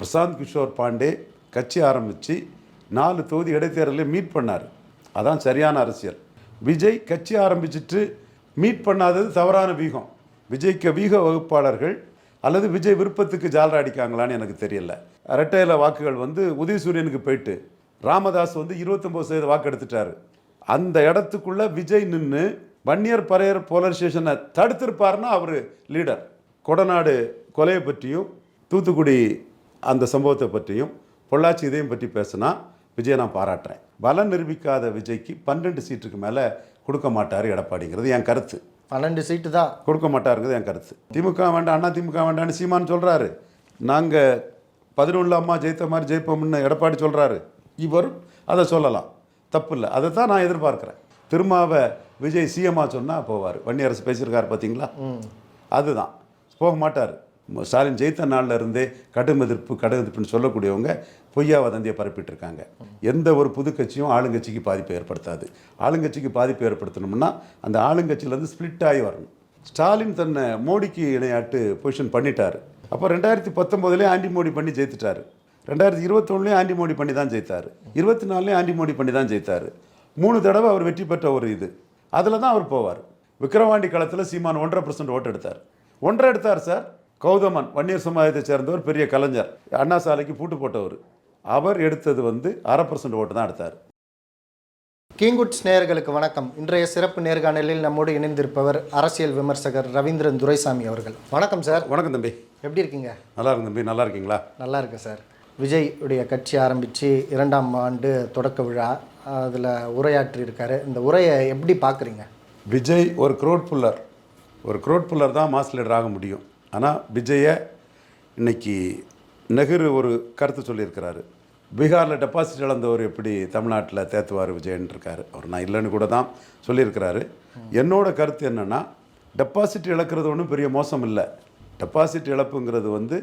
பிரசாந்த் கிஷோர் பாண்டே கட்சி ஆரம்பித்து நாலு தொகுதி இடைத்தேர்தலில் மீட் பண்ணார். அதான் சரியான அரசியல். விஜய் கட்சி ஆரம்பிச்சிட்டு மீட் பண்ணாதது தவறான வீகம். விஜய்க்கு வீக வகுப்பாளர்கள் அல்லது விஜய் விருப்பத்துக்கு ஜாலரா அடிக்காங்களான்னு எனக்கு தெரியல. ரெட்டையில வாக்குகள் வந்து உதயசூரியனுக்கு போயிட்டு ராமதாஸ் வந்து இருபத்தொம்போது சதவீத வாக்கு எடுத்துட்டாரு. அந்த இடத்துக்குள்ள விஜய் நின்று வன்னியர் பறையர் போலீஸ் ஸ்டேஷனை அவர் லீடர். கொடநாடு கொலையை பற்றியும் தூத்துக்குடி அந்த சம்பவத்தை பற்றியும் பொள்ளாச்சி இதையும் பற்றி பேசினா விஜயை நான் பாராட்டுறேன். பலம் நிரூபிக்காத விஜய்க்கு பன்னெண்டு சீட்டுக்கு மேலே கொடுக்க மாட்டார் எடப்பாடிங்கிறது என் கருத்து. பன்னெண்டு சீட்டு தான். கொடுக்க மாட்டாருங்கிறது என் கருத்து. திமுக வேண்டாம் அண்ணா திமுக வேண்டாம்னு சீமான் சொல்கிறாரு நாங்கள் பதினொன்றில் அம்மா ஜெயித்த மாதிரி ஜெயிப்போம்னு எடப்பாடி சொல்கிறாரு இவரும் அதை சொல்லலாம். தப்பு இல்லை. அதை தான் நான் எதிர்பார்க்குறேன். திருமாவை விஜய் சிஎம்மா சொன்னால் போவார். வன்னியரசு பேசியிருக்காரு பார்த்தீங்களா அதுதான். போக மாட்டார். ஸ்டாலின் ஜெயித்த நாள்ல இருந்தே கடும் எதிர்ப்பு கடும் எதிர்ப்புன்னு சொல்லக்கூடியவங்க பொய்யா வதந்தியை பரப்பிட்டுருக்காங்க. எந்த ஒரு புது கட்சியும் ஆளுங்கட்சிக்கு பாதிப்பை ஏற்படுத்தாது. ஆளுங்கட்சிக்கு பாதிப்பு ஏற்படுத்தணும்னா அந்த ஆளுங்கட்சியிலேருந்து ஸ்ப்ளிட் ஆகி வரணும். ஸ்டாலின் தன்னை மோடிக்கு இணையாட்டு பொசிஷன் பண்ணிட்டார். அப்போ ரெண்டாயிரத்தி பத்தொம்போதுலேயே ஆண்டி மோடி பண்ணி ஜெயித்துட்டாரு. ரெண்டாயிரத்தி இருபத்தொன்னுலேயும் ஆண்டி மோடி பண்ணி தான் ஜெயித்தார். இருபத்தி நாலுலேயும் ஆண்டி மோடி பண்ணி தான் ஜெயித்தார். மூணு தடவை அவர் வெற்றி பெற்ற ஒரு இது. அதில் தான் அவர் போவார். விக்கிரவாண்டி களத்தில் சீமான் ஒன்றரை பர்சன்ட் ஓட்டு எடுத்தார் ஒன்றரை எடுத்தார் சார். கௌதமன் வன்னியர் சமுதாயத்தை சேர்ந்தவர் பெரிய கலைஞர். அண்ணா சாலைக்கு பூட்டு போட்டவர். அவர் எடுத்தது வந்து அரை பர்சன்ட் ஓட்டு தான் எடுத்தார். கிங்குட்ஸ் நேயர்களுக்கு வணக்கம். இன்றைய சிறப்பு நேர்காணலில் நம்மோடு இணைந்திருப்பவர் அரசியல் விமர்சகர் ரவீந்திரன் துரைசாமி அவர்கள். வணக்கம் சார். வணக்கம் தம்பி. எப்படி இருக்கீங்க? நல்லா இருக்கு தம்பி. நல்லா இருக்கீங்களா? நல்லா இருக்கு சார். விஜய் உடைய கட்சி ஆரம்பித்து இரண்டாம் ஆண்டு தொடக்க விழா அதில் உரையாற்றி இருக்காரு. இந்த உரையை எப்படி பார்க்குறீங்க? விஜய் ஒரு க்ரோட் புல்லர் ஒரு க்ரோட் புல்லர் தான் மாஸ் லீடர் ஆக முடியும். ஆனால் விஜயை இன்னைக்கு நெஹ்ரு ஒரு கருத்து சொல்லியிருக்கிறாரு. பீகாரில் டெபாசிட் இழந்தவர் எப்படி தமிழ்நாட்டில் தேத்துவார் விஜயன் இருக்கார் அவர் நான் இல்லைன்னு கூட தான் சொல்லியிருக்கிறாரு. என்னோட கருத்து என்னென்னா டெபாசிட் இழக்கிறது ஒன்றும் பெரிய மோசம் இல்லை. டெபாசிட் இழப்புங்கிறது வந்து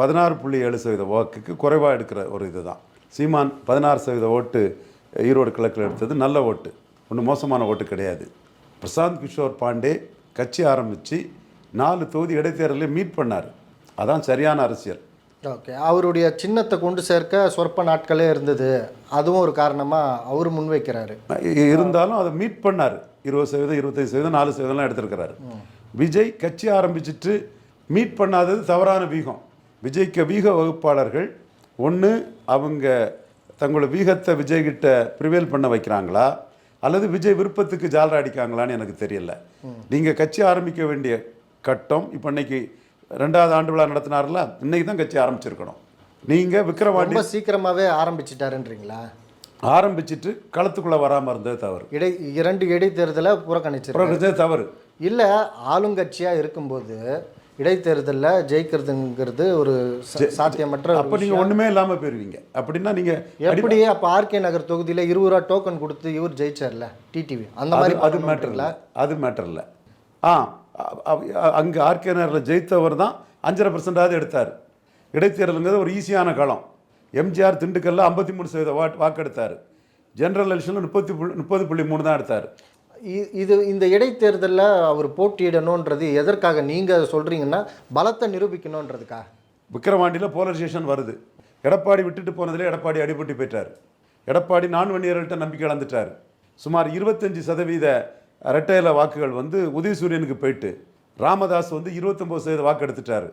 பதினாறு புள்ளி ஏழு சதவீத வாக்குக்கு குறைவாக எடுக்கிற ஒரு இதுதான். சீமான் பதினாறு சதவீத ஓட்டு ஈரோடு கிழக்கில் எடுத்தது நல்ல ஓட்டு. ஒன்றும் மோசமான ஓட்டு கிடையாது. பிரசாந்த் கிஷோர் பாண்டே கட்சி ஆரம்பித்து நாலு தொகுதி இடைத்தேர்தலில் மீட் பண்ணார். அதான் சரியான அரசியல். ஓகே அவருடைய சின்னத்தை கொண்டு சேர்க்க சொற்ப நாட்களே இருந்தது. அதுவும் ஒரு காரணமாக அவர் முன்வைக்கிறாரு. இருந்தாலும் அதை மீட் பண்ணார். இருபது சதவீதம் இருபத்தைந்து சதவீதம் நாலு சதவீதம்லாம் எடுத்திருக்கிறாரு. விஜய் கட்சி ஆரம்பிச்சிட்டு மீட் பண்ணாதது தவறான வீகம். விஜய்க்கு வீக வகுப்பாளர்கள் ஒன்று அவங்க தங்களோட வீகத்தை விஜய்கிட்ட ப்ரிவேல் பண்ண வைக்கிறாங்களா? அல்லது விஜய் விருப்பத்துக்கு ஜாலரா அடிக்காங்களான்னு எனக்கு தெரியல. நீங்கள் கட்சி ஆரம்பிக்க வேண்டிய கட்டம். இப்போ இன்னைக்கு ரெண்டாவது ஆண்டு விழா நடத்தினார்ல இன்னைக்கு தான் கட்சி ஆரம்பிச்சிருக்கணும். நீங்கள் விக்ரவாண்டி ரொம்ப சீக்கிரமாகவே ஆரம்பிச்சிட்டாருன்றீங்களா? ஆரம்பிச்சிட்டு களத்துக்குள்ளே வராமல் இருந்தது தவறு. இடை இரண்டு இடைத்தேர்தலை புறக்கணிச்சிருக்காரு. புறக்கணிச்சது தவறு. இல்லை ஆளுங்கட்சியாக இருக்கும்போது இடைத்தேர்தலில் ஜெயிக்கிறதுங்கிறது ஒரு சாத்தியமற்ற அப்போ நீங்கள் ஒன்றுமே இல்லாமல் போயிருவீங்க. அப்படின்னா நீங்கள் எப்படி அப்போ ஆர்கே நகர் தொகுதியில் இருபது ரூபா டோக்கன் கொடுத்து இவர் ஜெயிச்சார்ல டிடிவி அந்த மாதிரி அது மேட்டர் இல்லை. அது மேட்டர் இல்லை. ஆ அங்கே ஆர்கே நகரில் ஜெயித்தவர் தான் அஞ்சரை பர்சன்டாவது எடுத்தார். இடைத்தேர்தலுங்கிறது ஒரு ஈஸியான களம். எம்ஜிஆர் திண்டுக்கல்ல ஐம்பத்தி மூணு சதவீத வாக்கு வாக்கு எடுத்தார் ஜெனரல் எலெக்ஷனில் முப்பத்தி முப்பது புள்ளி மூணு தான் எடுத்தார். இ- இது இந்த இடைத்தேர்தலில் அவர் போட்டியிடணுன்றது எதற்காக நீங்கள் சொல்கிறீங்கன்னா பலத்தை நிரூபிக்கணுன்றதுக்கா விக்கிரவாண்டியில் போலரைசேஷன் வருது. எடப்பாடி விட்டுட்டு போனதிலே எடப்பாடி அடிபட்டு போயிட்டார். எடப்பாடி நான் வன்னியர்கள்ட்ட நம்பிக்கை இழந்துட்டார். சுமார் இருபத்தஞ்சி சதவீத ரெட்டையில வாக்குகள் வந்து உதயசூரியனுக்கு போயிட்டு. ராமதாஸ் வந்து இருபத்தொம்போது சதவீத வாக்கு எடுத்துட்டாரு.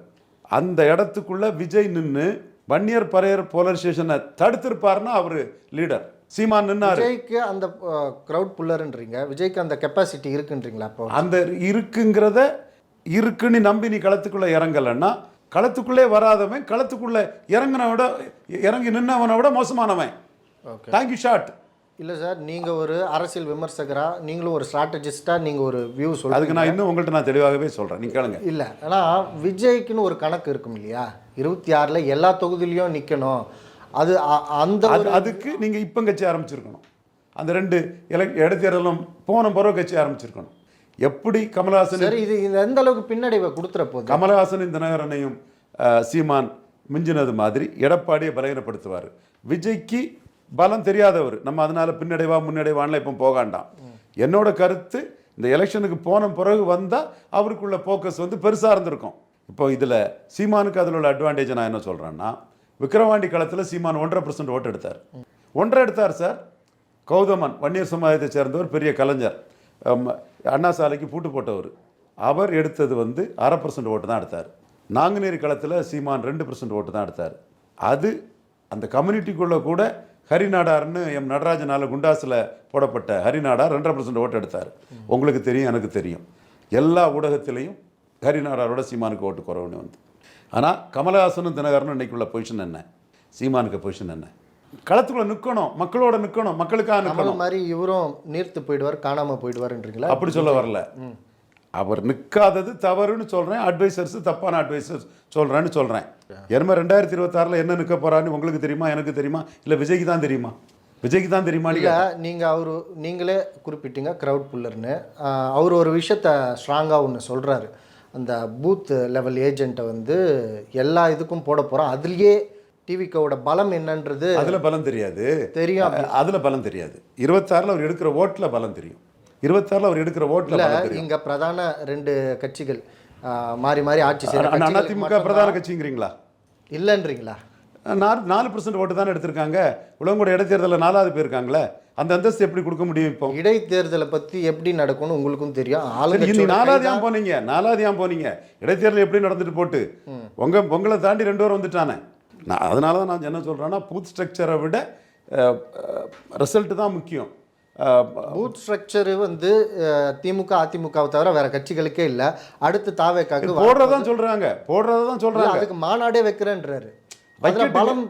அந்த இடத்துக்குள்ள விஜய் நின்று வன்னியர் பறையர் போலரைசேஷனை தடுத்திருப்பாருன்னா அவர் லீடர். சீமான் நின்னாரு. விஜய்க்கு அந்த க்ரௌட் புல்லர்ன்றீங்க. விஜய்க்கு அந்த கெப்பாசிட்டி இருக்குன்றீங்களா அப்போ அந்த இருக்குங்கிறத இருக்குன்னு நம்பி நீ களத்துக்குள்ள இறங்கலைன்னா களத்துக்குள்ளே வராதவன் களத்துக்குள்ள இறங்கின விட இறங்கி நின்னவனை விட மோசமானவன். ஓகே. தேங்க்யூ ஷாட் இல்லை சார் நீங்கள் ஒரு அரசியல் விமர்சகராக நீங்களும் ஒரு ஸ்ட்ராட்டஜிஸ்டாக நீங்கள் ஒரு வியூ சொல்லுங்க அதுக்கு நான் இன்னும் உங்கள்கிட்ட நான் தெளிவாகவே சொல்கிறேன் நீ கேளுங்க. இல்லை ஆனால் விஜய்க்குன்னு ஒரு கணக்கு இருக்கும் இல்லையா? இருபத்தி ஆறில் எல்லா தொகுதியிலையும் நிற்கணும் அது அந்த அதுக்கு நீங்கள் இப்போ கட்சி ஆரம்பிச்சிருக்கணும். அந்த ரெண்டு இல இடைத்தேர்தலும் போன பிறகு கட்சி ஆரம்பிச்சிருக்கணும். எப்படி கமலஹாசன் சரி இது இந்த எந்த அளவுக்கு பின்னடைவை கொடுத்துற போகுது கமலஹாசன் தினகரனையும் சீமான் மிஞ்சினது மாதிரி எடப்பாடியை பலகீனப்படுத்துவார். விஜய்க்கு பலம் தெரியாதவர். நம்ம அதனால பின்னடைவா முன்னடைவான்ல இப்போ போகாண்டாம். என்னோட கருத்து இந்த எலெக்ஷனுக்கு போன பிறகு வந்தால் அவருக்குள்ள ஃபோக்கஸ் வந்து பெருசாக இருந்திருக்கும். இப்போ இதில் சீமானுக்கு அதில் உள்ள அட்வான்டேஜ் நான் என்ன சொல்கிறேன்னா விக்கிரவாண்டி களத்தில் சீமான் ஒன்றரை பர்சன்ட் ஓட்டு எடுத்தார். ஒன்றரை எடுத்தார் சார் கௌதமன் வன்னியர் சமுதாயத்தை சேர்ந்தவர் பெரிய கலைஞர். அண்ணா சாலைக்கு பூட்டு போட்டவர். அவர் எடுத்தது வந்து அரை பர்சன்ட் ஓட்டு தான் எடுத்தார். நாங்குநேரி களத்தில் சீமான் ரெண்டு பர்சன்ட் ஓட்டு தான் எடுத்தார். அது அந்த கம்யூனிட்டிக்குள்ளே கூட ஹரிநாடார்னு எம் நடராஜனால் குண்டாஸில் போடப்பட்ட ஹரிநாடார் ரெண்டரை பர்சன்ட் ஓட்டு எடுத்தார். உங்களுக்கு தெரியும் எனக்கு தெரியும். எல்லா ஊடகத்திலையும் ஹரிநாடாரோட சீமானுக்கு ஓட்டு குறவுன்னு வந்து. ஆனால் கமலஹாசனும் தினகரனும் இன்னைக்குள்ள பொசிஷன் என்ன? சீமானுக்கு பொசிஷன் என்ன? களத்துக்குள்ள நிற்கணும் மக்களோட நிற்கணும் மக்களுக்காக நிற்கணும் மாதிரி இவரும் நீர்த்து போயிடுவார் காணாம போயிடுவாருன்றீங்களா? அப்படி சொல்ல வரல. அவர் நிற்காதது தவறுன்னு சொல்கிறேன் அட்வைசர்ஸ் தப்பான அட்வைசர்ஸ் சொல்கிறேன்னு சொல்கிறேன் என்னமே ரெண்டாயிரத்தி இருபத்தாறில் என்ன நிற்க போறான்னு உங்களுக்கு தெரியுமா எனக்கு தெரியுமா இல்லை விஜய்க்கு தான் தெரியுமா? விஜய்க்கு தான் தெரியுமா இல்ல நீங்க அவரு நீங்களே குறிப்பிட்டீங்க க்ரௌட் புல்லர்னு அவர் ஒரு விஷயத்த ஸ்ட்ராங்காக ஒன்று சொல்றாரு. அந்த பூத் லெவல் ஏஜென்ட்டை வந்து எல்லா இதுக்கும் போட போறோம் அதுலயே டிவிக்கோட பலம் என்னன்றது அதில் பலம் தெரியாது. தெரியும். அதில் பலம் தெரியாது. இருபத்தாறில் அவர் எடுக்கிற ஓட்டில் பலம் தெரியும். இருபத்தாறில் அவர் எடுக்கிற ஓட்டில் இங்க பிரதான ரெண்டு கட்சிகள் மாறி மாறி ஆட்சி செய்யற அண்ணா கட்சிகளுக்கு அதிமுக பிரதான கட்சிங்கிறீங்களா? இல்லைன்றீங்களா? நாலு நாலு பர்சன்ட் ஓட்டு தானே எடுத்திருக்காங்க. உலகோட இடைத்தேர்தலில் நாலாவது போயிருக்காங்களே அந்த அந்தஸ்து எப்படி கொடுக்க முடியும் இப்போ? இடைத்தேர்தலை பத்தி எப்படி நடக்கும்னு உங்களுக்கும் தெரியும். இன்னி நாலாவது ஏன் போனீங்க? நாலாவது ஏன் போனீங்க? இடைத்தேர்தல் எப்படி நடந்துட்டு போட்டு? உங்க உங்களை தாண்டி ரெண்டு பேரும் வந்துட்டானே. நான் அதனால தான் நான் என்ன சொல்றேன்னா பூத் ஸ்ட்ரக்சரை விட ரிசல்ட் தான் முக்கியம். பூத் ஸ்ட்ரக்சர் வந்து திமுக அதிமுகவை தவிர வேற கட்சிகளுக்கே இல்ல. அடுத்து தாவேக்காக்கு போடுறதான் சொல்றாங்க. போடுறதான் சொல்றாங்க. அதுக்கு மாநாடே வைக்கிறேன்றாரு. பலம்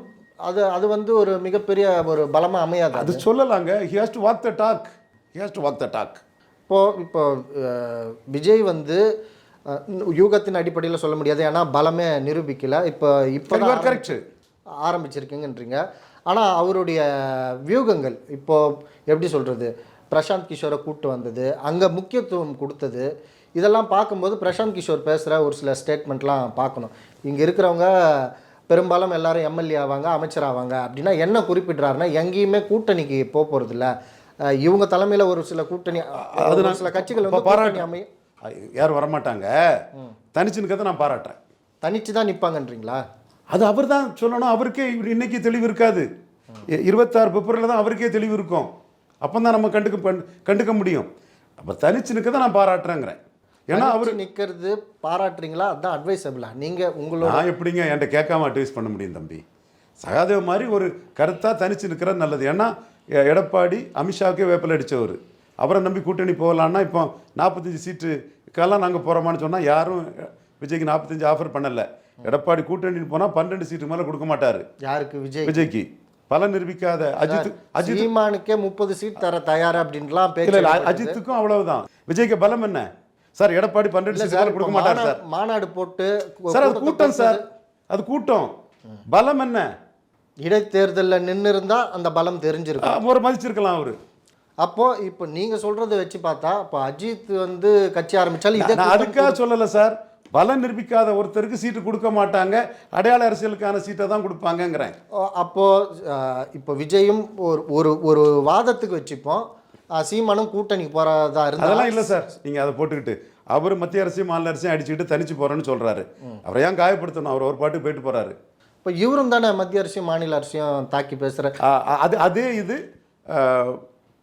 அது அது வந்து ஒரு மிகப்பெரிய ஒரு பலமா அமையாது அது சொல்லலாங்க. He has to walk the talk he has to walk the talk இப்போ இப்போ விஜய் வந்து யூகத்தின் அடிப்படையில் சொல்ல முடியாது. ஏன்னா பலமே நிரூபிக்கல. இப்போ இப்போ கரெக்ட் ஆரம்பிச்சிருக்கீங்கன்றீங்க. ஆனால் அவருடைய வியூகங்கள் இப்போ எப்படி சொல்கிறது பிரசாந்த் கிஷோரை கூட்டு வந்தது அங்கே முக்கியத்துவம் கொடுத்தது இதெல்லாம் பார்க்கும்போது பிரசாந்த் கிஷோர் பேசுகிற ஒரு சில ஸ்டேட்மெண்ட்லாம் பார்க்கணும். இங்கே இருக்கிறவங்க பெரும்பாலும் எல்லாரும் எம்எல்ஏ ஆவாங்க அமைச்சர் ஆவாங்க அப்படின்னா என்ன குறிப்பிடுறாருன்னா எங்கேயுமே கூட்டணிக்கு போக போகிறதில்ல இவங்க தலைமையில் ஒரு சில கூட்டணி அது நான் சில கட்சிகள் வந்து பாராட்டு- அமையும் யாரும் வரமாட்டாங்க? தனிச்சு நிற்கிறத நான் பாராட்டுறேன். தனிச்சு தான் நிற்பாங்கன்றீங்களா அது அவர் தான் சொல்லணும் அவருக்கே இன்னைக்கு தெளிவு இருக்காது. இருபத்தாறு பிப்ரவரியில் தான் அவருக்கே தெளிவு இருக்கும். அப்போ தான் நம்ம கண்டுக்க கண்டுக்க முடியும். அப்போ தனிச்சு நிற்க தான் நான் பாராட்டுறேங்கிறேன். ஏன்னா அவர் நிற்கிறது பாராட்டுறீங்களா? அதான் அட்வைசபிளா நீங்கள் உங்களோட நான் எப்படிங்க என்கிட்ட கேட்காம அட்வைஸ் பண்ண முடியும் தம்பி? சகாதேவ் மாதிரி ஒரு கருத்தாக தனிச்சு நிற்கிறது நல்லது. ஏன்னா எடப்பாடி அமித்ஷாவுக்கே வேப்பில் அடித்தவர் அவரை நம்பி கூட்டணி போகலான்னா இப்போ நாற்பத்தஞ்சு சீட்டுக்கெல்லாம் நாங்கள் போகிறோமான்னு சொன்னால் யாரும் விஜய்க்கு நாற்பத்தஞ்சு ஆஃபர் பண்ணலை. எடப்பாடி கூட்டணி போனால் பன்னெண்டு சீட்டு மேலே கொடுக்க மாட்டார். யாருக்கு? விஜய் விஜய்க்கு. பலன் நிரூபிக்காத அஜித் அஜித் சீமானுக்கே முப்பது சீட் தர தயார் அப்படின்லாம் இல்ல அஜித்துக்கும் அவ்வளவுதான். விஜய்க்கு பலம் என்ன? சார் எடப்பாடி பன்னெண்டு மேல கொடுக்க மாட்டார் சார். மாநாடு- போட்டு சார் அது கூட்டம் சார். அது கூட்டம். பலம் என்ன? இடைத்தேர்தல்ல நின்னு இருந்தா அந்த பலம் தெரிஞ்சிருக்கும். ஒரு மதிச்சிருக்கலாம் அவரு. அப்போ இப்போ நீங்க சொல்றதை வச்சு பார்த்தா இப்போ அஜித் வந்து கட்சி ஆரம்பிச்சாலும் இதே அதுக்காக சொல்லல சார். பலம் நிரூபிக்காத ஒருத்தருக்கு சீட்டு கொடுக்க மாட்டாங்க. அடையாள அரசியலுக்கான சீட்டை தான் கொடுப்பாங்கங்கிறேன். ஓ, அப்போ அஹ், இப்போ விஜயும் ஒரு ஒரு ஒரு வாதத்துக்கு வச்சுப்போம். சீமானும் கூட்டணிக்கு போறதா இருந்தா அதெல்லாம் இல்லை சார். நீங்கள் அதை போட்டுக்கிட்டு அவர் மத்திய அரசையும் மாநில அரசையும் அடிச்சுக்கிட்டு தனிச்சு போறேன்னு சொல்றாரு. அவரை ஏன் காயப்படுத்தணும்? அவர் ஒரு பாட்டுக்கு போயிட்டு போறாரு. இப்போ இவரும் தானே மத்திய அரசையும் மாநில அரசையும் தாக்கி பேசுற ஆ, அது அதே இது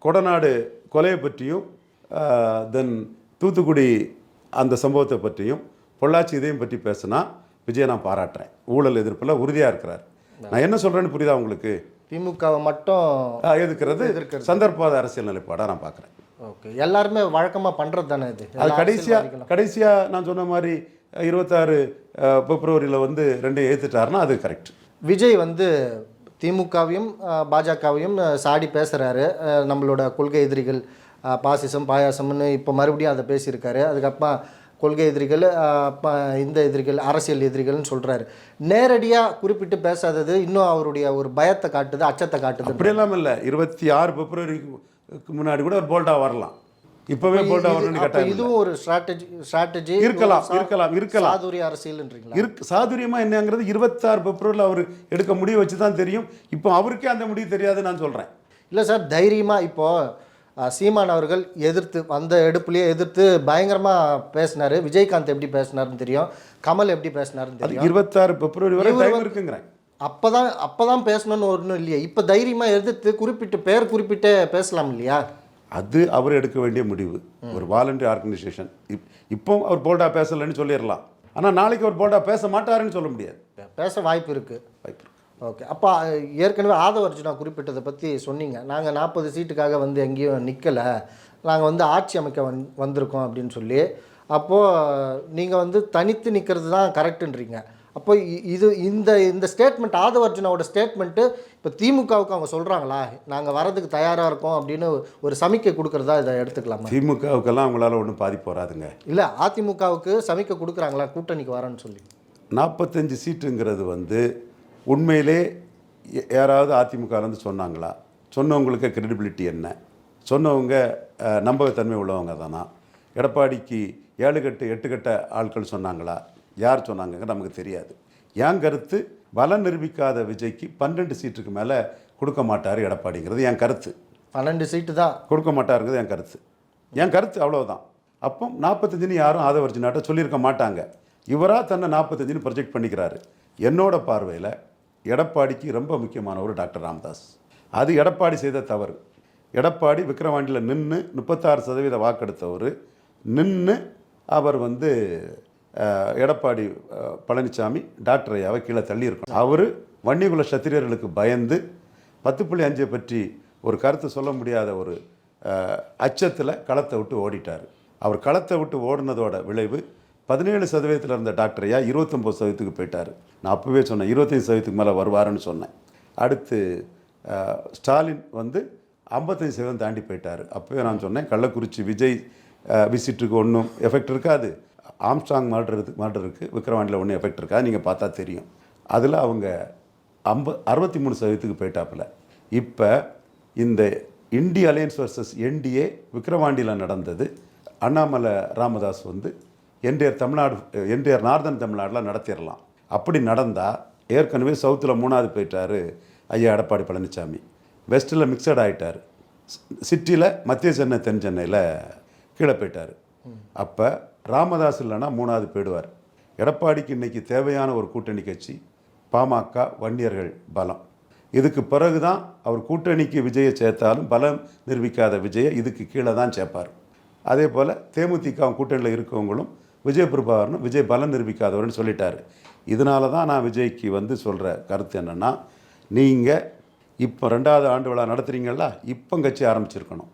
கொடநாடு கொலையை பற்றியும் தென் தூத்துக்குடி அந்த சம்பவத்தை பற்றியும் பொள்ளாச்சி இதையும் பற்றி பேசினா விஜயை நான் பாராட்டுறேன். ஊழல் எதிர்ப்பில் உறுதியாக இருக்கிறார். நான் என்ன சொல்கிறேன்னு புரியுதா உங்களுக்கு? திமுகவை மட்டும் எதிர்க்கிறது சந்தர்ப்பாத அரசியல் நிலைப்பாடாக நான் பார்க்குறேன். ஓகே. எல்லாருமே வழக்கமா பண்றது தானே இது? அது கடைசியாக. கடைசியாக நான் சொன்ன மாதிரி இருபத்தாறு பிப்ரவரியில் வந்து ரெண்டையும் ஏற்றுட்டாருன்னா அது கரெக்ட். விஜய் வந்து திமுகவையும் பாஜகவையும் சாடி பேசுகிறாரு நம்மளோட கொள்கை எதிரிகள் பாசிசம் பாயாசம்னு இப்போ மறுபடியும் அதை பேசியிருக்காரு. அதுக்கப்புறம் கொள்கை எதிரிகள் இந்த எதிரிகள் அரசியல் எதிரிகள்னு சொல்கிறாரு நேரடியாக குறிப்பிட்டு பேசாதது இன்னும் அவருடைய ஒரு பயத்தை காட்டுது அச்சத்தை காட்டுது. அப்படியெல்லாம் இல்லை. இருபத்தி ஆறு பிப்ரவரிக்கு முன்னாடி கூட ஒரு போல்டாக வரலாம். இப்போவே போல்டாக வரணும்னு இல்லை. இதுவும் ஒரு ஸ்ட்ராட்டஜி ஸ்ட்ராட்டஜி இருக்கலாம், இருக்கலாம், இருக்கலாம். சாதுரிய அரசியல்ன்றீங்களா? இருக்கு. சாதுரியமா என்னங்கிறது இருபத்தாறு பிப்ரவரியில் அவர் எடுக்க முடிவு வச்சு தான் தெரியும். இப்போ அவருக்கே அந்த முடிவு தெரியாது நான் சொல்கிறேன் இல்லை சார் தைரியமாக இப்போ அஹ், சீமான் அவர்கள் எதிர்த்து அந்த எடுப்புலயே எதிர்த்து பயங்கரமாக பேசினார். விஜயகாந்த் எப்படி பேசினாருன்னு தெரியும். கமல் எப்படி பேசினாருன்னு அது தெரியும். இருபத்தாறு பிப்ரவரி வரை டைம் வந்து- இருக்குங்கிறேன். அப்போ தான் அப்போ தான் பேசணும்னு ஒன்றும் இல்லையா. இப்போ தைரியமாக எதிர்த்து குறிப்பிட்டு பேர் குறிப்பிட்டே பேசலாம் இல்லையா? அது அவர் எடுக்க வேண்டிய முடிவு. ஒரு வாலண்டரி ஆர்கனைசேஷன் இப் இப்போ அவர் போல்டாக பேசலைன்னு சொல்லிடலாம். ஆனால் நாளைக்கு அவர் போல்டாக பேச மாட்டாருன்னு சொல்ல முடியாது. பேச வாய்ப்பு இருக்குது வாய்ப்பு இருக்கு. ஓகே. அப்போ ஏற்கனவே ஆதவ அர்ஜுனா குறிப்பிட்டதை பற்றி சொன்னீங்க. நாங்கள் நாற்பது சீட்டுக்காக வந்து எங்கேயும் நிற்கலை நாங்கள் வந்து ஆட்சி அமைக்க வந் வந்திருக்கோம் அப்படின்னு சொல்லி. அப்போது நீங்கள் வந்து தனித்து நிற்கிறது தான் கரெக்டுன்றீங்க. அப்போ இ- இது இந்த இந்த ஸ்டேட்மெண்ட் ஆதவ அர்ஜுனாவோட ஸ்டேட்மெண்ட்டு இப்போ திமுகவுக்கு அவங்க சொல்கிறாங்களா நாங்கள் வரதுக்கு தயாராக இருக்கோம் அப்படின்னு ஒரு சமிக்கை கொடுக்குறதா இதை எடுத்துக்கலாமா? திமுகவுக்கெல்லாம் அவங்களால ஒன்றும் பாதிப்பு வராதுங்க இல்லை அதிமுகவுக்கு சமிக்கை கொடுக்குறாங்களா? கூட்டணிக்கு வரேன்னு சொல்லி. நாற்பத்தஞ்சு சீட்டுங்கிறது வந்து உண்மையிலே யாராவது அதிமுகலேருந்து சொன்னாங்களா? சொன்னவங்களுக்கு கிரெடிபிலிட்டி என்ன? சொன்னவங்க நம்பகத்தன்மை உள்ளவங்க தானா? எடப்பாடிக்கு ஏழு கட்டு எட்டு கட்ட ஆட்கள் சொன்னாங்களா? யார் சொன்னாங்க நமக்கு தெரியாது. என் கருத்து பலம் நிரூபிக்காத விஜய்க்கு பன்னெண்டு சீட்டுக்கு மேலே கொடுக்க மாட்டார் எடப்பாடிங்கிறது என் கருத்து. பன்னெண்டு சீட்டு தான். கொடுக்க மாட்டாருங்கிறது என் கருத்து. என் கருத்து அவ்வளவுதான். அப்போ நாற்பத்தஞ்சுன்னு யாரும் ஆதவர்ஜினாட்ட சொல்லியிருக்க மாட்டாங்க. இவராக தன்னை நாற்பத்தஞ்சுன்னு ப்ரொஜெக்ட் பண்ணிக்கிறாரு. என்னோட பார்வையில் எடப்பாடிக்கு ரொம்ப முக்கியமானவர் டாக்டர் ராமதாஸ். அது எடப்பாடி செய்த தவறு. எடப்பாடி விக்கிரவாண்டியில் நின்று முப்பத்தாறு சதவீத வாக்கெடுத்தவர். நின்று அவர் வந்து எடப்பாடி பழனிசாமி டாக்டர் ஐயாவை கீழே தள்ளியிருக்கணும். அவர் வன்னிகுல சத்திரியர்களுக்கு பயந்து பத்து புள்ளி அஞ்சை பற்றி ஒரு கருத்து சொல்ல முடியாத ஒரு அச்சத்தில் களத்தை விட்டு ஓடிட்டார். அவர் களத்தை விட்டு ஓடினதோட விளைவு பதினேழு சதவீதத்தில் இருந்த டாக்டரையா இருபத்தொம்போது சதவீதத்துக்கு போயிட்டார். நான் அப்போவே சொன்னேன் இருபத்தஞ்சு சதவீதத்துக்கு மேலே வருவாருன்னு சொன்னேன். அடுத்து ஸ்டாலின் வந்து ஐம்பத்தஞ்சு சதவீதம் தாண்டி போயிட்டார். அப்போவே நான் சொன்னேன் கள்ளக்குறிச்சி விஜய் விசிட்டுக்கு ஒன்றும் எஃபெக்ட் இருக்காது. ஆம்ஸ்டாங் மர்டருக்கு மாடுறதுக்கு விக்ரவாண்டியில் ஒன்றும் எஃபெக்ட் இருக்காது நீங்கள் பார்த்தா தெரியும். அதில் அவங்க ஐம்ப அறுபத்தி மூணு சதவீதத்துக்கு போயிட்டாப்புல. இப்போ இந்த இந்திய அலையன்ஸ் வர்சஸ் என்டிஏ விக்ரவாண்டியில் நடந்தது. அண்ணாமலை ராமதாஸ் வந்து என்டிஆர் தமிழ்நாடு என்டிஆர் நார்தன் தமிழ்நாட்டில் நடத்திடலாம் அப்படி நடந்தால் ஏற்கனவே சவுத்தில் மூணாவது போயிட்டார் ஐயா எடப்பாடி பழனிசாமி வெஸ்ட்டில் மிக்சட் ஆகிட்டார் சிட்டியில் மத்திய சென்னை தென் சென்னையில் கீழே போயிட்டார். அப்போ ராமதாஸ் இல்லைன்னா மூணாவது போயிடுவார். எடப்பாடிக்கு இன்றைக்கி தேவையான ஒரு கூட்டணி கட்சி பாமக வன்னியர்கள் பலம். இதுக்கு பிறகு தான் அவர் கூட்டணிக்கு விஜயை சேர்த்தாலும் பலம் நிரூபிக்காத விஜயை இதுக்கு கீழே தான் சேர்ப்பார். அதே போல் தேமுதிக கூட்டணியில் இருக்கவங்களும் விஜய் பிரபாகரனும் விஜய் பலம் நிரூபிக்காதவர்னு சொல்லிட்டாரு. இதனால தான் நான் விஜய்க்கு வந்து சொல்கிற கருத்து என்னென்னா நீங்கள் இப்போ ரெண்டாவது ஆண்டு விழா நடத்துறீங்களா இப்போ கட்சி ஆரம்பிச்சிருக்கணும்.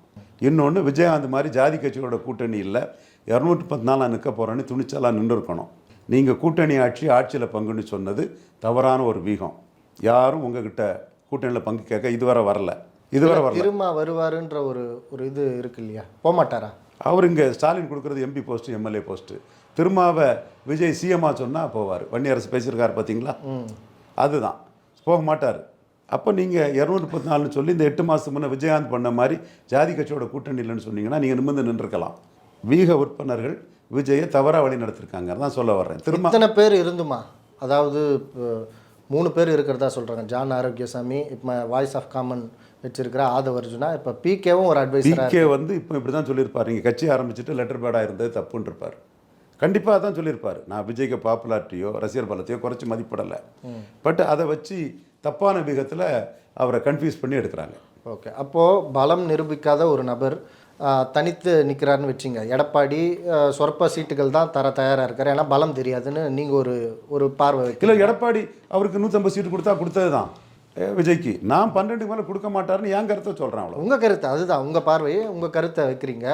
இன்னொன்று விஜயகாந்த் மாதிரி ஜாதி கட்சியோட கூட்டணி இல்லை இரநூற்றி பத்து நாள் நான் நிற்க போகிறேன்னு துணிச்சலாக நின்று இருக்கணும் நீங்கள் கூட்டணி ஆட்சி ஆட்சியில் பங்குன்னு சொன்னது தவறான ஒரு வீகம். யாரும் உங்ககிட்ட கூட்டணியில் பங்கு கேட்க இதுவரை வரல. இதுவரை வரல. திரும்ப வருவாருன்ற ஒரு ஒரு இது இருக்கு இல்லையா? போக மாட்டாரா அவர் இங்கே ஸ்டாலின் கொடுக்குறது எம்பி போஸ்ட்டு எம்எல்ஏ போஸ்ட்டு திருமாவை விஜய் சிஎம்மா சொன்னால் போவார். வன்னியரசு பேசியிருக்காரு பார்த்தீங்களா அதுதான். போக மாட்டார். அப்போ நீங்கள் இரநூத்தி முப்பத்தி நாலுன்னு சொல்லி இந்த எட்டு மாதத்துக்கு முன்னே விஜயகாந்த் பண்ண மாதிரி ஜாதி கட்சியோட கூட்டணி இல்லைன்னு சொன்னீங்கன்னா நீங்கள் நிமிர்ந்து நின்றுருக்கலாம். வீக உறுப்பினர்கள் விஜயை தவறாக வழி நடத்திருக்காங்க. தான் சொல்ல வர்றேன். திரும்ப இத்தனை பேர் இருந்துமா? அதாவது இப்போ மூணு பேர் இருக்கிறதா சொல்கிறாங்க ஜான் ஆரோக்கியசாமி இப்போ வாய்ஸ் ஆஃப் காமன் வச்சிருக்கிற ஆதவ அர்ஜுனா இப்போ பிகேவும் ஒரு அட்வைசராக பிகே வந்து இப்போ இப்படி தான் சொல்லியிருப்பார். நீங்கள் கட்சி ஆரம்பிச்சுட்டு லெட்டர் பேடாக இருந்தது தப்புன்னு இருப்பார் கண்டிப்பாக தான் சொல்லியிருப்பார். நான் விஜய்க்கு பாப்புலாரிட்டியோ ரசிகர் பலத்தையோ குறைச்சி மதிப்பிடலை. பட் அதை வச்சு தப்பான விதத்தில் அவரை கன்ஃபியூஸ் பண்ணி எடுக்கிறாங்க. ஓகே. அப்போது பலம் நிரூபிக்காத ஒரு நபர் தனித்து நிற்கிறாருன்னு வச்சுங்க. எடப்பாடி சொற்ப சீட்டுகள் தான் தர தயாராக இருக்கார். ஏன்னா பலம் தெரியாதுன்னு நீங்கள் ஒரு ஒரு பார்வை இல்லை எடப்பாடி அவருக்கு நூற்றம்பது சீட்டு கொடுத்தா கொடுத்தது தான் விஜய்க்கு நான் பன்னெண்டு மேலே கொடுக்க மாட்டாருன்னு என் கருத்தை சொல்கிறேன் அவ்வளோ உங்கள் கருத்து அதுதான் உங்கள் பார்வையை உங்கள் கருத்தை வைக்கிறீங்க.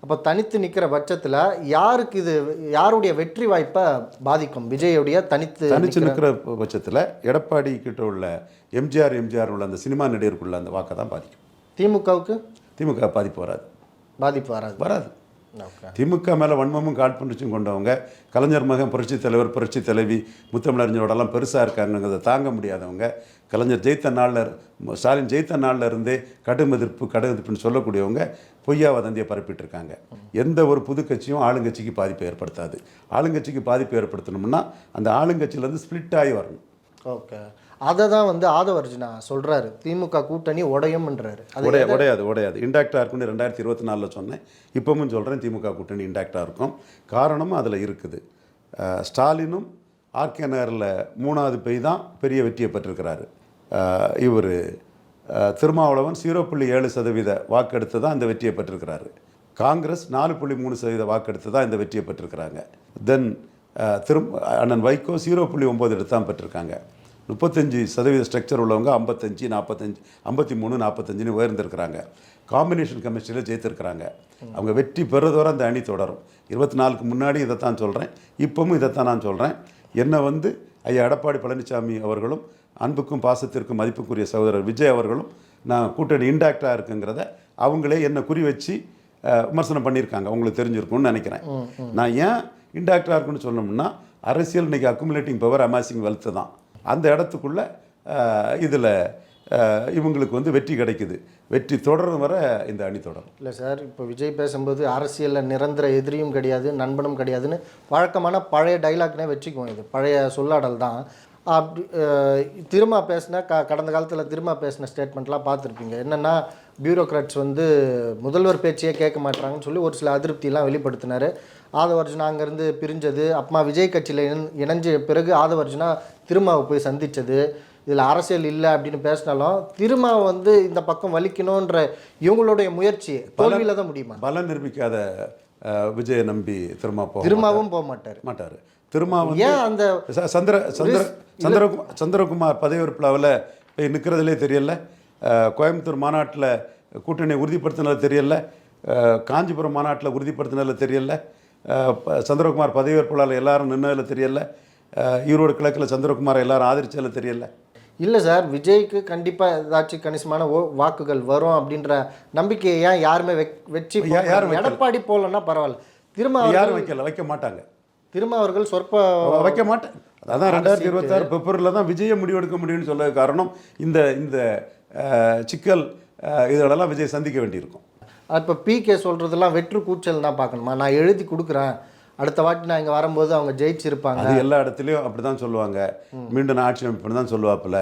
அப்போ தனித்து நிற்கிற பட்சத்தில் யாருக்கு இது யாருடைய வெற்றி வாய்ப்பை பாதிக்கும்? விஜயுடைய தனித்து நிக்கிற- நிற்கிற பட்சத்தில் எடப்பாடி கிட்ட உள்ள எம்ஜிஆர் எம்ஜிஆர் உள்ள அந்த சினிமா நடிகருக்குள்ள அந்த வாக்கை தான் பாதிக்கும். திமுகவுக்கு? திமுக பாதிப்பு வராது. பாதிப்பு வராது. வராது. திமுக மேலே வன்மமும் காழ்ப்புணர்ச்சியும் கொண்டவங்க கலைஞர் மகன் புரட்சி தலைவர் புரட்சி தலைவி முத்தமிழறிஞரோடலாம் பெருசாக இருக்காருங்கிறத தாங்க முடியாதவங்க கலைஞர் ஜெயித்த நாளில் ஸ்டாலின் ஜெயித்த நாளில் இருந்தே கடும் எதிர்ப்பு கடும் எதிர்ப்புன்னு சொல்லக்கூடியவங்க பொய்யா வதந்தியை பரப்பிட்டு இருக்காங்க எந்த ஒரு புது கட்சியும் ஆளுங்கட்சிக்கு பாதிப்பை ஏற்படுத்தாது. ஆளுங்கட்சிக்கு பாதிப்பு ஏற்படுத்தணும்னா அந்த ஆளுங்கட்சியிலேருந்து ஸ்ப்ளிட் ஆகி வரணும். ஓகே. அதை தான் வந்து ஆதவ அர்ஜுனா சொல்கிறாரு திமுக கூட்டணி உடையும்ன்றாரு. உடைய உடையாது உடையாது. இண்டாக்டாக இருக்கும்னு ரெண்டாயிரத்தி இருபத்தி நாலில் சொன்னேன். இப்பவும் சொல்கிறேன் திமுக கூட்டணி இண்டாக்டாக இருக்கும். காரணமும் அதில் இருக்குது. ஸ்டாலினும் ஆர்கே நகரில் மூணாவது பெய் தான் பெரிய வெற்றியை பெற்றிருக்கிறாரு. இவர் திருமாவளவன் ஜீரோ புள்ளி ஏழு சதவீத வாக்கெடுத்து தான் இந்த வெற்றியை பெற்றிருக்கிறாரு. காங்கிரஸ் நாலு புள்ளி மூணு சதவீத வாக்கெடுத்து தான் இந்த வெற்றியை பெற்றிருக்கிறாங்க. தென் திரும் அண்ணன் வைகோ ஜீரோ புள்ளி ஒம்பது எடுத்து தான் பெற்றிருக்காங்க. முப்பத்தஞ்சு சதவீத ஸ்ட்ரக்சர் உள்ளவங்க ஐம்பத்தஞ்சு நாற்பத்தஞ்சு ஐம்பத்தி மூணு நாற்பத்தஞ்சுன்னு உயர்ந்திருக்கிறாங்க காம்பினேஷன் கெமிஸ்ட்ரியில் ஜெயித்திருக்கிறாங்க. அவங்க வெற்றி பெறுவதோற அந்த அணி தொடரும். இருபத்தி நாலுக்கு முன்னாடி இதைத்தான் சொல்கிறேன் இப்பவும் இதைத்தான் நான் சொல்கிறேன் என்னை வந்து ஐயா எடப்பாடி பழனிசாமி அவர்களும் அன்புக்கும் பாசத்திற்கும் மதிப்புக்குரிய சகோதரர் விஜய் அவர்களும் நான் கூட்டணி இன்டாக்டாக இருக்குங்கிறத அவங்களே என்னை குறி வச்சு விமர்சனம் பண்ணியிருக்காங்க. உங்களுக்கு தெரிஞ்சிருக்கும்னு நினைக்கிறேன். நான் ஏன் இன்டாக்டாக இருக்குன்னு சொன்னோம்னா அரசியல் இன்னைக்கு அக்குமுலேட்டிங் பவர் அமாசிங் வெல்த்து தான். அந்த இடத்துக்குள்ள இதில் இவங்களுக்கு வந்து வெற்றி கிடைக்குது. வெற்றி தொடர்ந்து வர இந்த அணி தொடரும். இல்லை சார் இப்போ விஜய் பேசும்போது அரசியலில் நிரந்தர எதிரியும் கிடையாது நண்பனும் கிடையாதுன்னு வழக்கமான பழைய டைலாக்னே வச்சுக்குவோம் இது. பழைய சொல்லாடல் தான். அப்படி திரும்ப பேசின க கடந்த காலத்தில் திரும்ப பேசின ஸ்டேட்மெண்ட்லாம் பார்த்துருப்பீங்க. என்னென்னா பியூரோக்ராட்ஸ் வந்து முதல்வர் பேச்சையே கேட்க மாட்டாங்கன்னு சொல்லி ஒரு சில அதிருப்தியெல்லாம் வெளிப்படுத்தினார். ஆதவர்ஜுனா அங்கேருந்து பிரிஞ்சது. அப்புறமா விஜய் கட்சியில் இணை- இணைஞ்ச பிறகு ஆதவர்ஜுனா திருமாவை போய் சந்தித்தது இதில் அரசியல் இல்லை அப்படின்னு பேசினாலும் திருமாவை வந்து இந்த பக்கம் வலிக்கணுன்ற இவங்களுடைய முயற்சி தோல்வியில் தான் முடியுமா? பலம் நிரூபிக்காத விஜயை நம்பி திரும்ப போக திருமாவும் போக மாட்டார் மாட்டார். திருமா வந்து ஏன் அந்த சந்திர சந்திர சந்திரகுமார் சந்திரகுமார் பதவியேற்பில் போய் நிற்கிறதுலே தெரியல. கோயம்புத்தூர் மாநாட்டில் கூட்டணி உறுதிப்படுத்தினது தெரியல. காஞ்சிபுரம் மாநாட்டில் உறுதிப்படுத்தினதில் தெரியல. சந்திரகுமார் பதவியேற்பாளர் எல்லாரும் நின்னதில் தெரியல. ஈரோடு கிழக்கில் சந்திரகுமாரை எல்லாரும் ஆதரிச்சதில் தெரியல. இல்லை சார் விஜய்க்கு கண்டிப்பாக ஏதாச்சும் கணிசமான ஓ வாக்குகள் வரும் அப்படின்ற நம்பிக்கையை ஏன் யாருமே வெக் யா- யாரும். எடப்பாடி போகலன்னா பரவாயில்ல. திரும்ப யாரும் வைக்கல? வைக்க மாட்டாங்க. திரும்ப அவர்கள் சொற்ப வைக்க மாட்டேன் அதான் ரெண்டாயிரத்தி இருபத்தாறு பிப்ரவரியில் தான் விஜயை முடிவெடுக்க முடியும்னு சொல்ல காரணம் இந்த இந்த சிக்கல் அஹ், இதெல்லாம் விஜய் சந்திக்க வேண்டியிருக்கும். இப்போ பிகே சொல்கிறதெல்லாம் வெற்று கூச்சல் தான் பார்க்கணுமா? நான் எழுதி கொடுக்குறேன். அடுத்த வாட்டி நான் இங்கே வரும்போது அவங்க ஜெயிச்சிருப்பாங்க. அது எல்லா இடத்துலையும் அப்படி தான் சொல்லுவாங்க. மீண்டும் நான் ஆட்சி அமைப்புன்னு தான் சொல்லுவாப்புல.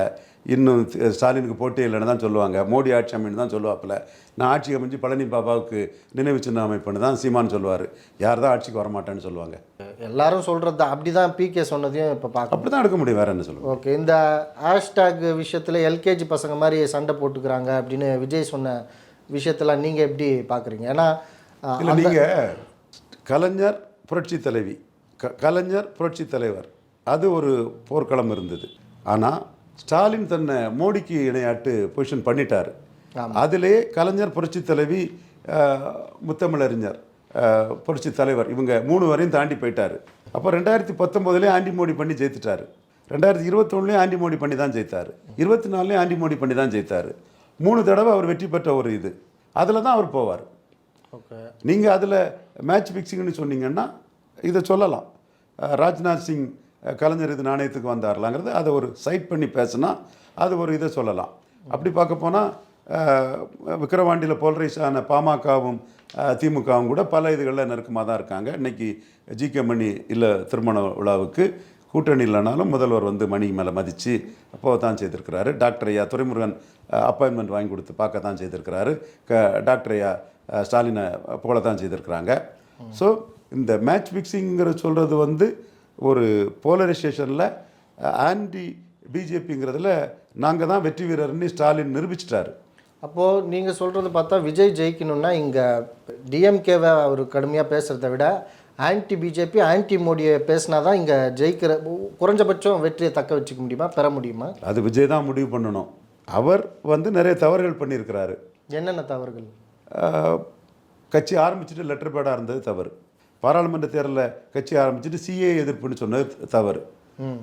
இன்னும் ஸ்டாலினுக்கு போட்டி இல்லைன்னு தான் சொல்லுவாங்க. மோடி ஆட்சி அமைன்னு தான் சொல்லுவாப்புல. நான் ஆட்சி அமைஞ்சு பழனி பாபாவுக்கு நினைவு சின்ன அமைப்புன்னு தான் சீமான் சொல்லுவார். யார் தான் ஆட்சிக்கு வரமாட்டேன்னு சொல்லுவாங்க. எல்லாரும் சொல்கிறது தான் அப்படி தான் பிகே சொன்னதையும் இப்போ பார்க்கணும். அப்படி தான் எடுக்க முடியும். வேற என்ன சொல்லுவாங்க? ஓகே இந்த ஹேஷ்டாக் விஷயத்தில் எல்கேஜி பசங்க மாதிரி சண்டை போட்டுக்கிறாங்க அப்படின்னு விஜய் சொன்ன விஷயத்தெல்லாம் நீங்கள் எப்படி பார்க்குறீங்க? ஏன்னா இல்லை நீங்கள் கலைஞர் புரட்சி தலைவி. க கலைஞர் புரட்சி தலைவர். அது ஒரு போர்க்களம் இருந்தது. ஆனால் ஸ்டாலின் தன்னை மோடிக்கு இணையாட்டு பொசிஷன் பண்ணிட்டார். அதிலே கலைஞர் புரட்சி தலைவி முத்தமிழறிஞர் புரட்சி தலைவர் இவங்க மூணு வரையும் தாண்டி போயிட்டார். அப்போ ரெண்டாயிரத்தி பத்தொம்போதுலேயே ஆண்டி மோடி பண்ணி ஜெயித்துட்டார். ரெண்டாயிரத்தி இருபத்தொன்னுலேயும் ஆண்டி மோடி பண்ணி தான் ஜெயித்தார். இருபத்தி நாலுலேயும் ஆண்டி மோடி பண்ணி தான் ஜெயித்தார். மூணு தடவை அவர் வெற்றி பெற்ற ஒரு இது. அதில் தான் அவர் போவார். ஓகே. நீங்கள் அதில் மேட்ச் ஃபிக்ஸிங்னு சொன்னீங்கன்னா இதை சொல்லலாம். ராஜ்நாத் சிங் கலைஞர் இது நாணயத்துக்கு வந்தார்லாங்கிறது அதை ஒரு சைட் பண்ணி பேசுனா அது ஒரு இதை சொல்லலாம். அப்படி பார்க்க போனால் விக்கிரவாண்டியில் போலரைஸ் ஆன பாமகவும் திமுகவும் கூட பல இதுகளில் நெருக்கமாக தான் இருக்காங்க. இன்னைக்கு ஜி கே மணி இல்லை திருமண விழாவுக்கு கூட்டணி இல்லைனாலும் முதல்வர் வந்து மணி மேலே மதித்து அப்போ தான் செய்திருக்கிறாரு. டாக்டர் ஐயா துரைமுருகன் அப்பாயின்மெண்ட் வாங்கி கொடுத்து பார்க்க தான் செய்திருக்கிறாரு. க டாக்டர் ஐயா ஸ்டாலினை புகழ தான் செய்திருக்கிறாங்க. ஸோ இந்த மேட்ச் ஃபிக்ஸிங்கிற சொல்கிறது வந்து ஒரு போலரைசேஷனில் ஆன்டி பிஜேபிங்கிறதுல நாங்கள் தான் வெற்றி வீரர்னு ஸ்டாலின் நிரூபிச்சிட்டாரு. அப்போது நீங்கள் சொல்கிறது பார்த்தா விஜய் ஜெயிக்கணும்னா இங்கே டிஎம்கேவை அவர் கடுமையாக பேசுகிறத விட ஆன்டி பிஜேபி ஆன்டி மோடியை பேசினா தான் இங்கே ஜெயிக்கிற குறைஞ்சபட்சம் வெற்றியை தக்க வச்சுக்க முடியுமா பெற முடியுமா? அது விஜய் தான் முடிவு பண்ணணும். அவர் வந்து நிறைய தவறுகள் பண்ணியிருக்கிறாரு. என்னென்ன தவறுகள்? கட்சி ஆரம்பிச்சுட்டு லெட்டர் பேடாக இருந்தது தவறு. பாராளுமன்ற தேர்தலில் கட்சி ஆரம்பிச்சுட்டு சிஏ எதிர்ப்புன்னு சொன்னது தவறு.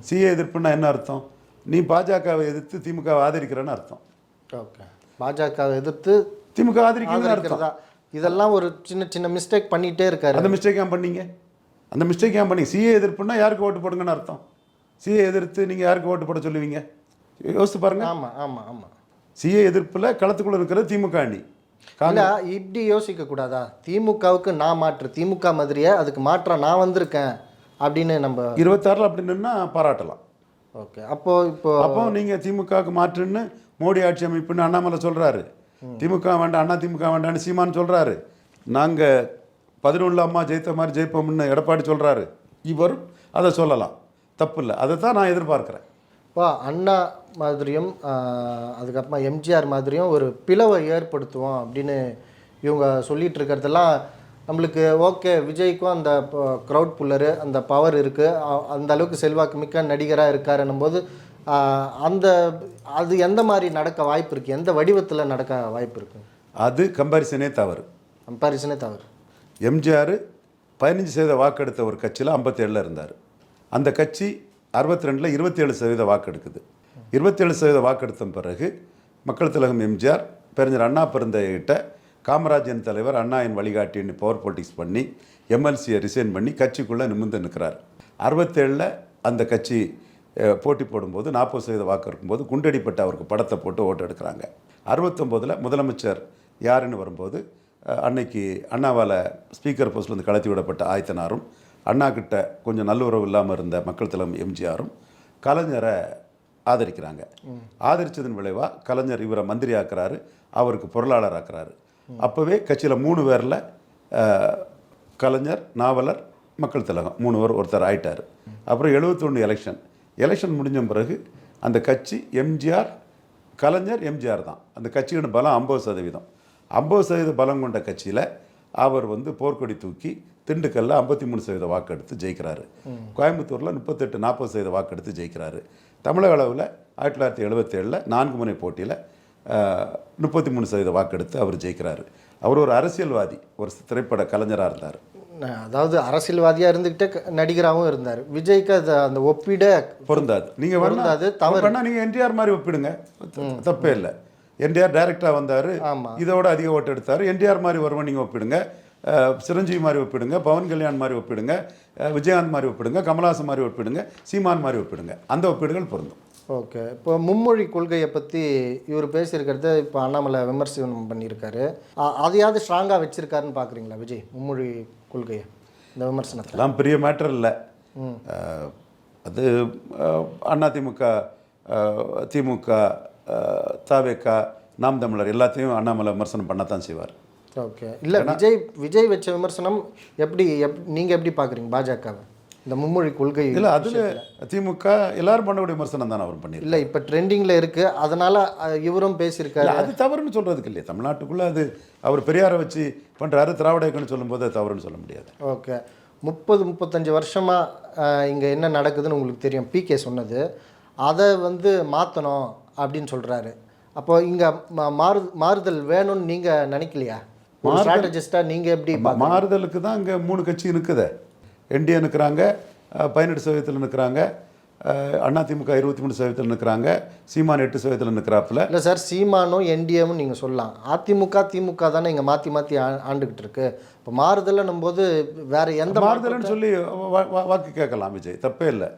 சிஏ எதிர்ப்புன்னா என்ன அர்த்தம்? நீ பாஜகவை எதிர்த்து திமுகவை ஆதரிக்கிறேன்னு அர்த்தம். ஓகே. பாஜகவை எதிர்த்து திமுக ஆதரிக்கிறதுன்னு அர்த்தம். ஆதரிக்கிறதா? இதெல்லாம் ஒரு சின்ன சின்ன மிஸ்டேக் பண்ணிகிட்டே இருக்காரு. அந்த மிஸ்டேக் ஏன் பண்ணீங்க? அந்த மிஸ்டேக் ஏன் பண்ணீங்க? சிஏ எதிர்ப்புன்னா யாருக்கு ஓட்டு போடுங்கன்னு அர்த்தம்? சிஏ எதிர்த்து நீங்கள் யாருக்கு ஓட்டு போட சொல்லுவீங்க? யோசித்து பாருங்க. ஆமாம் ஆமாம் ஆமாம் சிஏ எதிர்ப்பில் களத்துக்குள்ள இருக்கிறது திமுக அணி. இல்ல இப்படி யோசிக்க கூடாதா திமுகவுக்கு நான் மாற்று திமுக மாதிரியே அதுக்கு மாற்றா நான் வந்திருக்கேன் அப்படின்னு நம்ம இருபத்தாறில் அப்படி நின்னா பாராட்டலாம். ஓகே அப்போ இப்போ அப்போ நீங்கள் திமுகவுக்கு மாற்றுன்னு மோடி ஆட்சி அமைப்புன்னு அண்ணாமலை சொல்கிறாரு திமுக வேண்டாம் அண்ணா திமுக வேண்டாம்னு சீமான் சொல்கிறாரு நாங்கள் பதினொன்றில் அம்மா ஜெயித்த மாதிரி ஜெயிப்போம்னு எடப்பாடி சொல்கிறாரு இவரும் அதை சொல்லலாம். தப்பு இல்லை. அதை தான் நான் எதிர்பார்க்குறேன். இப்போ அண்ணா மாதிரியும் அதுக்கப்புறமா எம்ஜிஆர் மாதிரியும் ஒரு பிளவை ஏற்படுத்துவோம் அப்படின்னு இவங்க சொல்லிட்டு இருக்கிறதெல்லாம் நம்மளுக்கு ஓகே. விஜய்க்கும் அந்த க்ரௌட் புல்லரு அந்த பவர் இருக்குது அந்த அளவுக்கு செல்வாக்கு மிக்க நடிகராக இருக்காருன்னும் போது அந்த அது எந்த மாதிரி நடக்க வாய்ப்பு இருக்குது எந்த வடிவத்தில் நடக்க வாய்ப்பு இருக்குது அது கம்பாரிசனே தவறு. கம்பாரிசனே தவறு. எம்ஜிஆர் பதினஞ்சு சதவீத வாக்கெடுத்த ஒரு கட்சியில் ஐம்பத்தேழில் இருந்தார். அந்த கட்சி அறுபத்தி ரெண்டில் இருபத்தேழு சதவீத வாக்கெடுக்குது. இருபத்தேழு சதவீத வாக்கெடுத்த பிறகு மக்கள் திலகம் எம்ஜிஆர் பெருஞ்சர் அண்ணா பிறந்தகிட்ட காமராஜன் தலைவர் அண்ணாயின் வழிகாட்டின்னு பவர் பொலிட்டிக்ஸ் பண்ணி எம்எல்சியை ரிசைன் பண்ணி கட்சிக்குள்ளே நிமிர்ந்து நிற்கிறார் அறுபத்தேழில் அந்த கட்சி போட்டி போடும்போது நாற்பது சதவீத வாக்கு இருக்கும்போது குண்டடிப்பட்ட அவருக்கு படத்தை போட்டு ஓட்டு எடுக்கிறாங்க. அறுபத்தொம்போதில் முதலமைச்சர் யாருன்னு வரும்போது அன்னைக்கு அண்ணாவால் ஸ்பீக்கர் போஸ்ட்லேருந்து கலத்தி விடப்பட்ட ஆயத்தனாரும் அண்ணா கிட்ட கொஞ்சம் நல்லுறவு இல்லாமல் இருந்த மக்கள் தலைவர் எம்ஜிஆரும் கலைஞரை ஆதரிக்கிறாங்க. ஆதரித்ததன் விளைவாக கலைஞர் இவரை மந்திரி ஆக்குறாரு அவருக்கு பொருளாளர் ஆக்குறாரு அப்போவே கட்சியில் மூணு பேரில் கலைஞர் நாவலர் மக்கள் திலகம் மூணு பேர் ஒருத்தர் ஆயிட்டார். அப்புறம் 71 எலெக்ஷன் எலெக்ஷன் முடிஞ்ச பிறகு அந்த கட்சி எம்ஜிஆர் கலைஞர் எம்ஜிஆர் தான். அந்த கட்சியோட பலம் ஐம்பது சதவீதம். ஐம்பது சதவீத பலம் கொண்ட கட்சியில் அவர் வந்து போர்க்கொடி தூக்கி திண்டுக்கல்ல ஐம்பத்தி மூணு சதவீத வாக்கெடுத்து ஜெயிக்கிறாரு. கோயம்புத்தூரில் முப்பத்தெட்டு நாற்பது சதவீத வாக்கெடுத்து ஜெயிக்கிறாரு. தமிழக அளவில் ஆயிரத்தி தொள்ளாயிரத்தி எழுபத்தேழில் நான்கு முனை போட்டியில் முப்பத்தி மூணு சதவீத வாக்கெடுத்து அவர் ஜெயிக்கிறாரு. அவர் ஒரு அரசியல்வாதி ஒரு திரைப்பட கலைஞராக இருந்தார். அதாவது அரசியல்வாதியாக இருந்துக்கிட்டே நடிகராகவும் இருந்தார். விஜய்க்கு அது அந்த ஒப்பிட பொருந்தாது. நீங்கள் பொருந்தாது, தவறு. நீங்கள் என்டிஆர் மாதிரி ஒப்பிடுங்க. தப்பே இல்லை. என்டிஆர் டைரக்டாக வந்தார். இதோட அதிக ஓட்டு எடுத்தார். என்டிஆர் மாதிரி வருவன் நீங்கள் ஒப்பிடுங்க. சிரஞ்சீவி மாதிரி ஒப்பிடுங்க. பவன் கல்யாண் மாதிரி ஒப்பிடுங்க. விஜயகாந்த் மாதிரி ஒப்பிடுங்க. கமல்ஹாசன் மாதிரி ஒப்பிடுங்க. சீமான் மாதிரி ஒப்பிடுங்க. அந்த ஒப்பீடுகள் பொருந்தும். ஓகே. இப்போ மும்மொழி கொள்கையை பற்றி இவர் பேசியிருக்கிறத இப்போ அண்ணாமலை விமர்சனம் பண்ணியிருக்காரு. அதையாவது ஸ்ட்ராங்காக வச்சிருக்காருன்னு பார்க்குறீங்களா விஜய்? மும்மொழி கொள்கையை இந்த விமர்சனத்தில் அதெல்லாம் பெரிய மேட்டர் இல்லை. அது அதிமுக திமுக அஹ், தவேக நாம் தமிழர் எல்லாத்தையும் அண்ணாமலை விமர்சனம் பண்ணத்தான் செய்வார். ஓகே. இல்லை விஜய் விஜய் வச்ச விமர்சனம் எப்படி எப் நீங்கள் எப்படி பார்க்குறீங்க பாஜகவை? இந்த மும்மொழி கொள்கை இல்லை அதில் திமுக எல்லாரும் பண்ணக்கூடிய விமர்சனம் தானே அவர் பண்ணியிருக்காரு. இல்லை இப்போ ட்ரெண்டிங்கில் இருக்குது அதனால் இவரும் பேசியிருக்காரு. அது தவறுன்னு சொல்கிறதுக்கு இல்லையா. தமிழ்நாட்டுக்குள்ளே அது அவர் பெரியாரை வச்சு பண்ணுறாரு திராவிட இயக்கம்னு சொல்லும்போது அது தவறுன்னு சொல்ல முடியாது. ஓகே. முப்பது முப்பத்தஞ்சு வருஷமாக இங்கே என்ன நடக்குதுன்னு உங்களுக்கு தெரியும். பிகே சொன்னது. அதை வந்து மாற்றணும் அப்படின்னு சொல்கிறாரு அப்போ இங்கே மாறு மாறுதல் வேணும்னு நீங்கள் நினைக்கலையா? ஸ்ட்ராட்டஜிஸ்டாக நீங்கள் எப்படி மாறுதலுக்கு தான் இங்கே மூணு கட்சி நிற்குதே என்டிஏ நிற்கிறாங்க பதினெட்டு சதவீதத்தில் நிற்கிறாங்க அதிமுக இருபத்தி மூணு சதவீதத்தில் நிற்கிறாங்க சீமான் எட்டு சதவீதத்தில் நிற்கிறாப்புல இல்லை சார் சீமானும் என்டிஎம்னு நீங்கள் சொல்லலாம். அதிமுக திமுக தானே இங்கே மாற்றி மாற்றி ஆண்டுகிட்டு இருக்கு. இப்போ மாறுதல்னும் போது வேற எந்த மாறுதல்னு சொல்லி வாக்கு கேட்கலாம் விஜய். தப்பே இல்லை.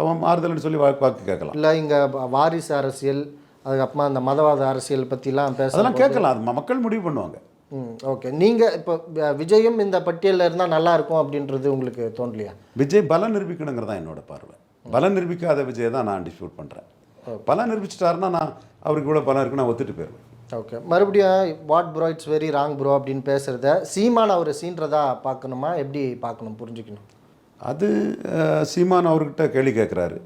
அவன் மாறுதல்னு சொல்லி வாக்கு கேட்கலாம். இல்லை இங்கே வாரிசு அரசியல் அதுக்கப்புறமா இந்த மதவாத அரசியல் பற்றிலாம் பேச அதெல்லாம் கேட்கலாம். அது மக்கள் முடிவு பண்ணுவாங்க. ம் ஓகே. நீங்கள் இப்போ விஜயும் இந்த பட்டியலில் இருந்தால் நல்லா இருக்கும் அப்படின்றது உங்களுக்கு தோணலையா? விஜய் பலம் நிரூபிக்கணுங்கிறது தான் என்னோட பார்வை. பலம் நிரூபிக்காத விஜயை தான் நான் டிஸ்பியூட் பண்ணுறேன் பலம் நிரூபிச்சிட்டாருன்னா நான் அவருக்கு இவ்வளோ பலம் இருக்குன்னு நான் ஒத்துட்டு போயிடுவேன். ஓகே. மறுபடியும் what bro it's very wrong bro அப்படின்னு பேசுகிறத சீமான் அவர் சீன்றதா பார்க்கணுமா? எப்படி பார்க்கணும்? புரிஞ்சுக்கணும். அது சீமான் அவர்கிட்ட கேள்வி கேட்குறாரு.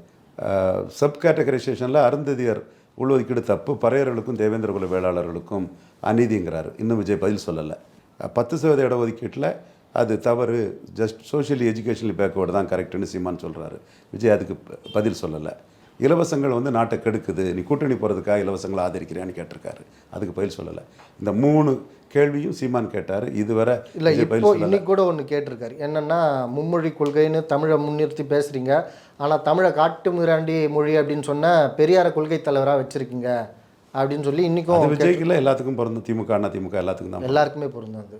சப் கேட்டகரைசேஷனில் அருந்ததியர் உள்ஒதுக்கீடு தப்பு பறையர்களுக்கும் தேவேந்திர குல வேளாளர்களுக்கும் அநீதிங்கிறாரு. இன்னும் விஜய் பதில் சொல்லலை. பத்து சதவீத இடஒதுக்கீட்டில் அது தவறு ஜஸ்ட் சோஷியலி எஜுகேஷனலி பேக்வேர்டு தான் கரெக்டுன்னு சீமான் சொல்கிறாரு விஜய் அதுக்கு பதில் சொல்லலை. இலவசங்கள் வந்து நாட்டை கெடுக்குது நீ கூட்டணி போகிறதுக்காக இலவசங்களை ஆதரிக்கிறியான்னு கேட்டிருக்காரு. அதுக்கு பதில் சொல்லலை. இந்த மூணு கேள்வியும் சீமான் கேட்டார். இதுவரை இல்லை இப்போ இன்னைக்கு கூட ஒன்று கேட்டிருக்காரு. என்னன்னா மும்மொழி கொள்கைன்னு தமிழை முன்னிறுத்தி பேசுகிறீங்க ஆனால் தமிழை காட்டு மிராண்டி மொழி அப்படின்னு சொன்ன பெரியார கொள்கை தலைவராக வச்சுருக்கீங்க அப்படின்னு சொல்லி அது இன்றைக்கும் விஜய்க்கு இல்லை எல்லாத்துக்கும் பிறந்த திமுக அண்ணா திமுக எல்லாத்துக்கும் தான் எல்லாருக்குமே பொருந்தது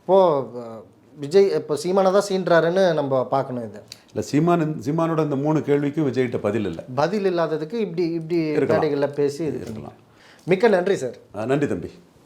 இப்போது விஜய் இப்போ சீமானை தான் சீன்றாருன்னு நம்ம பார்க்கணும் இது. இல்லை சீமான் சீமானோட இந்த மூணு கேள்விக்கும் விஜய்கிட்ட பதில் இல்லை. பதில் இல்லாததுக்கு இப்படி இப்படி மேடைகளில் பேசி இது இருக்கலாம். மிக்க நன்றி சார். நன்றி தம்பி.